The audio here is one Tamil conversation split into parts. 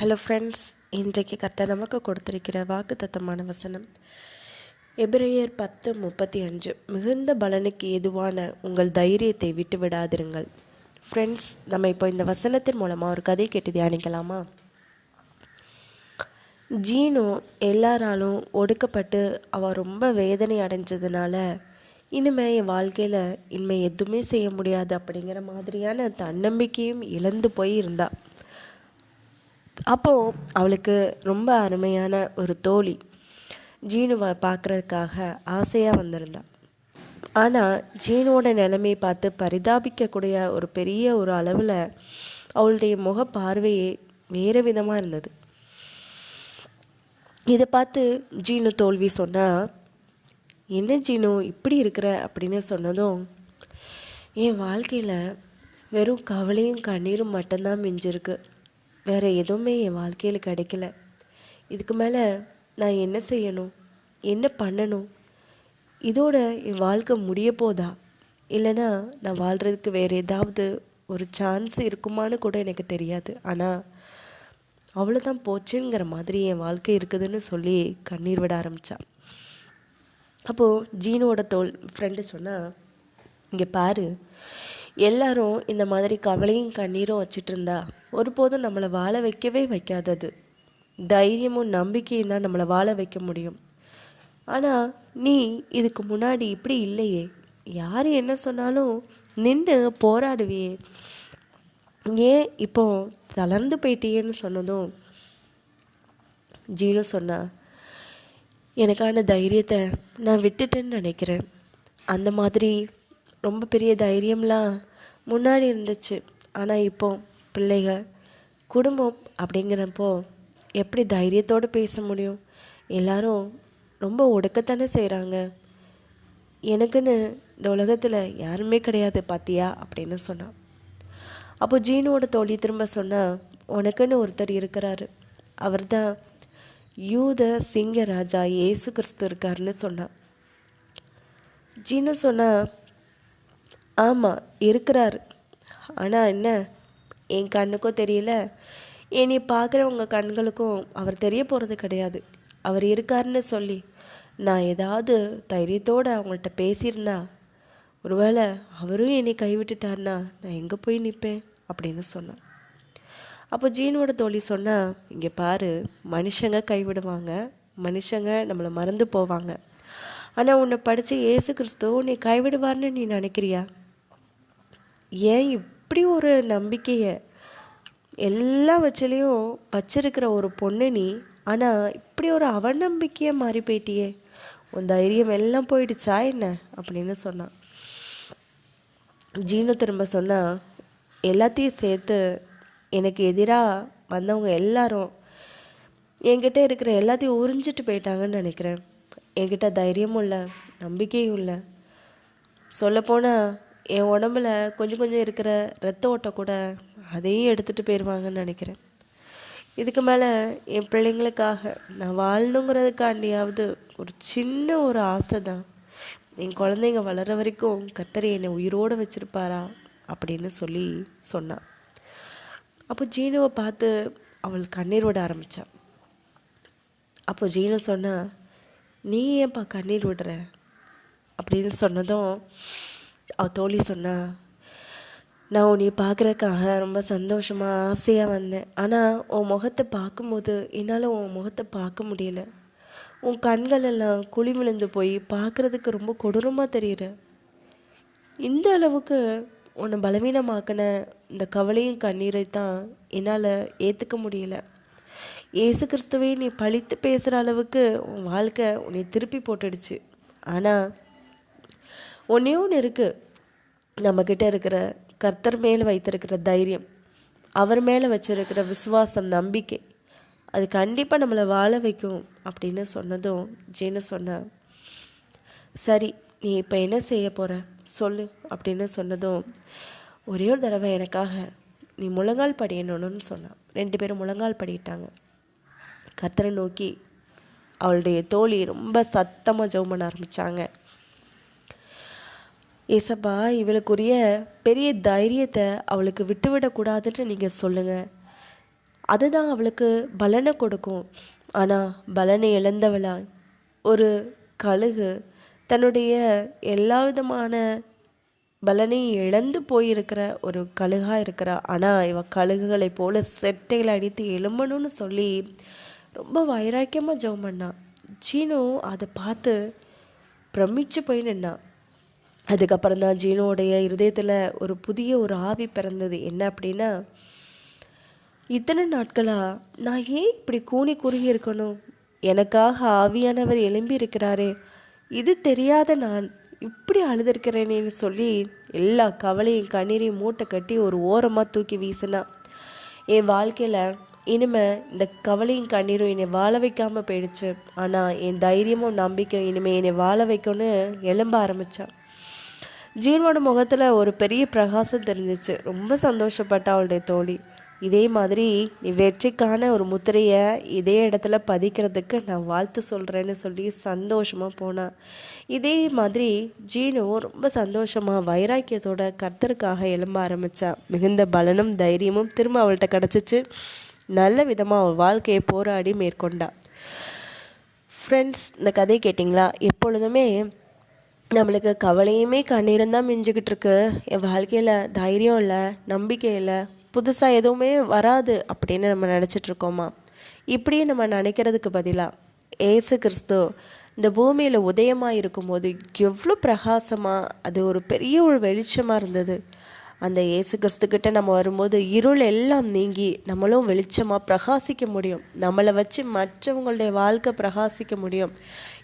ஹலோ ஃப்ரெண்ட்ஸ் இன்றைக்கு கத்த நமக்கு கொடுத்திருக்கிற வாக்குத்தத்தமான வசனம் எபிரேயர் பத்து முப்பத்தி அஞ்சு. மிகுந்த பலனுக்கு ஏதுவான உங்கள் தைரியத்தை விட்டு விடாதிருங்கள். ஃப்ரெண்ட்ஸ் நம்ம இப்போ இந்த வசனத்தின் மூலமாக ஒரு கதை கேட்டு தியானிக்கலாமா? ஜீனு எல்லாராலும் ஒடுக்கப்பட்டு அவள் ரொம்ப வேதனை அடைஞ்சதுனால இனிமே என் வாழ்க்கையில் இனிமே எதுவுமே செய்ய முடியாது அப்படிங்கிற மாதிரியான தன்னம்பிக்கையும் இழந்து போய் இருந்தாள் அப்போது அவளுக்கு ரொம்ப அருமையான ஒரு தோழி. ஜீனுவை பார்க்குறதுக்காக ஆசையாக வந்திருந்தாள் ஆனால் ஜீனோட நிலைமையை பார்த்து பரிதாபிக்கக்கூடிய ஒரு பெரிய ஒரு அளவில் அவளுடைய முக பார்வையே வேறு விதமாக இருந்தது. இதை பார்த்து ஜீனு தோல்வி சொன்னால் என்ன ஜீனு இப்படி இருக்கிற? அப்படின்னு சொன்னதும் என் வாழ்க்கையில் வெறும் கவலையும் கண்ணீரும் மட்டும்தான் மிஞ்சிருக்கு. வேறு எதுவுமே என் வாழ்க்கையில் கிடைக்கல. இதுக்கு மேலே நான் என்ன செய்யணும்? என்ன பண்ணணும்? இதோட என் வாழ்க்கை முடிய போதா? இல்லைன்னா நான் வாழ்கிறதுக்கு வேறு ஏதாவது ஒரு சான்ஸ் இருக்குமான்னு கூட எனக்கு தெரியாது. ஆனால் அவ்வளோதான் போச்சுங்கிற மாதிரி என் வாழ்க்கை இருக்குதுன்னு சொல்லி கண்ணீர் விட ஆரம்பித்தா அப்போது ஜீனோட தோல் ஃப்ரெண்டு சொன்னால் இங்கே பாரு எல்லாரும் இந்த மாதிரி கவலையும் கண்ணீரும் வச்சிட்டு இருந்தா ஒருபோதும் நம்மளை வாழ வைக்கவே வைக்காதது. தைரியமும் நம்பிக்கையும் தான் நம்மளை வாழ வைக்க முடியும். ஆனால் நீ இதுக்கு முன்னாடி இப்படி இல்லையே. யார் என்ன சொன்னாலும் நின்று போராடுவியே. ஏன் இப்போ தளர்ந்து போயிட்டியேன்னு சொன்னதும் ஜீனு சொன்னா எனக்கான தைரியத்தை நான் விட்டுட்டேன்னு நினைக்கிறேன். அந்த மாதிரி ரொம்ப பெரிய தைரியம்லாம் முன்னாடி இருந்துச்சு. ஆனால் இப்போ பிள்ளைக குடும்பம் அப்படிங்கிறப்போ எப்படி தைரியத்தோடு பேச முடியும்? எல்லாரும் ரொம்ப ஒடுக்கத்தானே செய்கிறாங்க எனக்குன்னு இந்த உலகத்தில் யாருமே கிடையாது பாத்தியா? அப்படின்னு சொன்னான் அப்போ ஜீனுவோட தோழி திரும்ப சொன்னால் உனக்குன்னு ஒருத்தர் இருக்கிறாரு. அவர் தான் யூத சிங்க ராஜா ஏசு கிறிஸ்து இருக்காருன்னு சொன்னான் ஜீனு சொன்னால் ஆமாம் இருக்கிறார். ஆனால் என்ன என் கண்ணுக்கும் தெரியல. என்னை பார்க்குறவங்க கண்களுக்கும் அவர் தெரிய போகிறது கிடையாது. அவர் இருக்காருன்னு சொல்லி நான் ஏதாவது தைரியத்தோடு அவங்கள்ட்ட பேசியிருந்தா ஒருவேளை அவரும் என்னை கைவிட்டுட்டார்னா நான் எங்கே போய் நிற்பேன் அப்படின்னு சொன்னான் அப்போ ஜீனோட தோழி சொன்னால் இங்கே பாரு மனுஷங்க கைவிடுவாங்க. மனுஷங்க நம்மளை மறந்து போவாங்க. ஆனால் உன்னை படித்த இயேசு கிறிஸ்துவ உன்னை கைவிடுவார்னு நீ நினைக்கிறியா? ஏன் அப்படி ஒரு நம்பிக்கையை எல்லா வச்சுலேயும் வச்சிருக்கிற ஒரு பொண்ணு நீ ஆனால் இப்படி ஒரு அவநம்பிக்கையை மாறி போயிட்டியே. உன் தைரியம் எல்லாம் போயிடுச்சா என்ன? அப்படின்னு சொன்னான் ஜீனு திரும்ப சொன்னால் எல்லாத்தையும் சேர்த்து எனக்கு எதிராக வந்தவங்க எல்லாரும் என்கிட்ட இருக்கிற எல்லாத்தையும் உறிஞ்சிட்டு போயிட்டாங்கன்னு நினைக்கிறேன். என்கிட்ட தைரியமும் இல்லை நம்பிக்கையும் இல்லை. சொல்லப்போனால் என் உடம்புல கொஞ்சம் கொஞ்சம் இருக்கிற ரத்த ஓட்டம் கூட அதையும் எடுத்துகிட்டு போயிடுவாங்கன்னு நினைக்கிறேன். இதுக்கு மேலே என் பிள்ளைங்களுக்காக நான் வாழணுங்கிறதுக்காண்டியாவது ஒரு சின்ன ஒரு ஆசை தான். என் குழந்தைங்க வளர வரைக்கும் கத்தரை என்னை உயிரோடு வச்சுருப்பாரா அப்படின்னு சொல்லி சொன்னான் அப்போ ஜீனுவை பார்த்து அவள் கண்ணீர் விட ஆரம்பித்தாள் அப்போ ஜீனு சொன்னா நீ ஏன்ப்பா கண்ணீர் விடுற? அப்படின்னு சொன்னதும் தோழி சொன்னா நான் உன்னை பார்க்குறக்காக ரொம்ப சந்தோஷமாக ஆசையாக வந்தேன். ஆனால் உன் முகத்தை பார்க்கும்போது என்னால் உன் முகத்தை பார்க்க முடியல. உன் கண்கள் எல்லாம் குழி விழுந்து போய் பார்க்குறதுக்கு ரொம்ப கொடூரமாக தெரியுற. இந்த அளவுக்கு உன்னை பலவீனமாக்கின இந்த கவலையும் கண்ணீரை தான் என்னால் ஏற்றுக்க முடியல. ஏசு கிறிஸ்துவை நீ பழித்து பேசுகிற அளவுக்கு உன் வாழ்க்கை உன்னை திருப்பி போட்டுடுச்சு. ஆனால் ஒன்றே ஒன்று இருக்குது நம்மக்கிட்ட இருக்கிற கர்த்தர் மேலே வைத்திருக்கிற தைரியம் அவர் மேலே வச்சிருக்கிற விசுவாசம் நம்பிக்கை அது கண்டிப்பாக நம்மளை வாழ வைக்கும் அப்படின்னு சொன்னதும் ஜீனு சொன்ன சரி நீ இப்போ என்ன செய்ய போகிற சொல்லு அப்படின்னு சொன்னதும் ஒரே ஒரு தடவை எனக்காக நீ முழங்கால் படியணும்னு சொன்னான் ரெண்டு பேரும் முழங்கால் படிட்டாங்க கத்தரை நோக்கி அவளுடைய தோழி ரொம்ப சத்தமாக ஜெபம் பண்ண ஆரம்பித்தாங்க ஏசப்பா இவளுக்குரிய பெரிய தைரியத்தை அவளுக்கு விட்டுவிடக்கூடாதுன்னு நீங்கள் சொல்லுங்கள் அதுதான் அவளுக்கு பலனை கொடுக்கும். ஆனால் பலனை இழந்தவளா? ஒரு கழுகு தன்னுடைய எல்லா விதமான பலனையும் இழந்து போயிருக்கிற ஒரு கழுகாக இருக்கிறா. ஆனால் இவ கழுகுகளை போல செட்டைகளை அடித்து எழும்பணும்னு சொல்லி ரொம்ப வைராக்கியமாக ஜெபம் பண்ணான் ஜீனு அதை பார்த்து பிரமிச்சு போய் நின்னான் அதுக்கப்புறம் தான் ஜீனோடைய இருதயத்தில் ஒரு புதிய ஒரு ஆவி பிறந்தது. என்ன அப்படின்னா இத்தனை நாட்களாக நான் ஏன் இப்படி கூனி குறுகி இருக்கணும்? எனக்காக ஆவியானவர் எழும்பி இருக்கிறாரே. இது தெரியாத நான் இப்படி அழுதுருக்கிறேனேன்னு சொல்லி எல்லா கவலையும் கண்ணீரையும் மூட்டை கட்டி ஒரு ஓரமாக தூக்கி வீசினா. என் வாழ்க்கையில் இனிமே இந்த கவலையும் கண்ணீரும் என்னை வாழ வைக்காமல் போயிடுச்சு. ஆனால் என் தைரியமும் நம்பிக்கையும் இனிமேல் என்னை வாழ வைக்கணும்னு எழும்ப ஆரம்பித்தான் ஜீனோட முகத்தில் ஒரு பெரிய பிரகாசம் தெரிஞ்சிச்சு. ரொம்ப சந்தோஷப்பட்ட அவளுடைய தோழி. இதே மாதிரி நீ வெற்றிக்கான ஒரு முத்திரையை இதே இடத்துல பதிக்கிறதுக்கு நான் வாழ்த்து சொல்கிறேன்னு சொல்லி சந்தோஷமாக போனான் இதே மாதிரி ஜீனுவும் ரொம்ப சந்தோஷமாக வைராக்கியத்தோட கர்த்தருக்காக எழும்ப ஆரம்பித்தா மிகுந்த பலனும் தைரியமும் திரும்ப அவள்கிட்ட கிடச்சிச்சு. நல்ல விதமாக அவள் வாழ்க்கையை போராடி மேற்கொண்டா. ஃப்ரெண்ட்ஸ் இந்த கதையை கேட்டிங்களா? எப்பொழுதுமே நம்மளுக்கு கவலையுமே கண்ணீரும் தான் மிஞ்சிக்கிட்டு இருக்கு என் வாழ்க்கையில் தைரியம் இல்லை நம்பிக்கை இல்லை புதுசாக எதுவுமே வராது அப்படின்னு நம்ம நினச்சிட்டு இருக்கோமா? இப்படியே நம்ம நினைக்கிறதுக்கு பதிலாக ஏசு கிறிஸ்து இந்த பூமியில் உதயமாக இருக்கும்போது எவ்வளோ பிரகாசமாக அது ஒரு பெரிய ஒரு வெளிச்சமாக இருந்தது. அந்த இயேசு கிறிஸ்துக்கிட்ட நம்ம வரும்போது இருள் எல்லாம் நீங்கி நம்மளும் வெளிச்சமாக பிரகாசிக்க முடியும். நம்மளை வச்சு மற்றவங்களுடைய வாழ்க்கை பிரகாசிக்க முடியும்.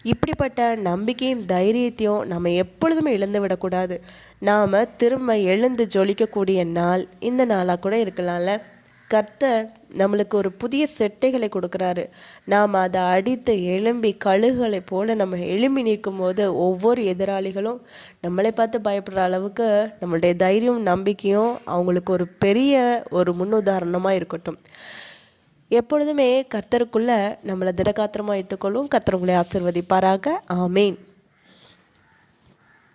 இப்படிப்பட்ட நம்பிக்கையும் தைரியத்தையும் நம்ம எப்பொழுதுமே இழந்து விடக்கூடாது. நாம் திரும்ப எழுந்து ஜொலிக்கக்கூடிய நாள் இந்த நாளாக கூட இருக்கலாம்ல. கர்த்தர் நம்மளுக்கு ஒரு புதிய செட்டைகளை கொடுக்குறாரு. நாம் அதை அடித்து எழும்பி கழுகுகளை போல நம்ம எழும்பி நிற்கும் போது ஒவ்வொரு எதிராளிகளும் நம்மளை பார்த்து பயப்படுற அளவுக்கு நம்மளுடைய தைரியம் நம்பிக்கையும் அவங்களுக்கு ஒரு பெரிய ஒரு முன்னுதாரணமாக இருக்கட்டும். எப்பொழுதுமே கர்த்தருக்குள்ளே நம்மளை திடகாத்திரமாக வைத்துக்கொள்ளும் கர்த்தர் உங்களை ஆசிர்வதிப்பாராக. ஆமேன்.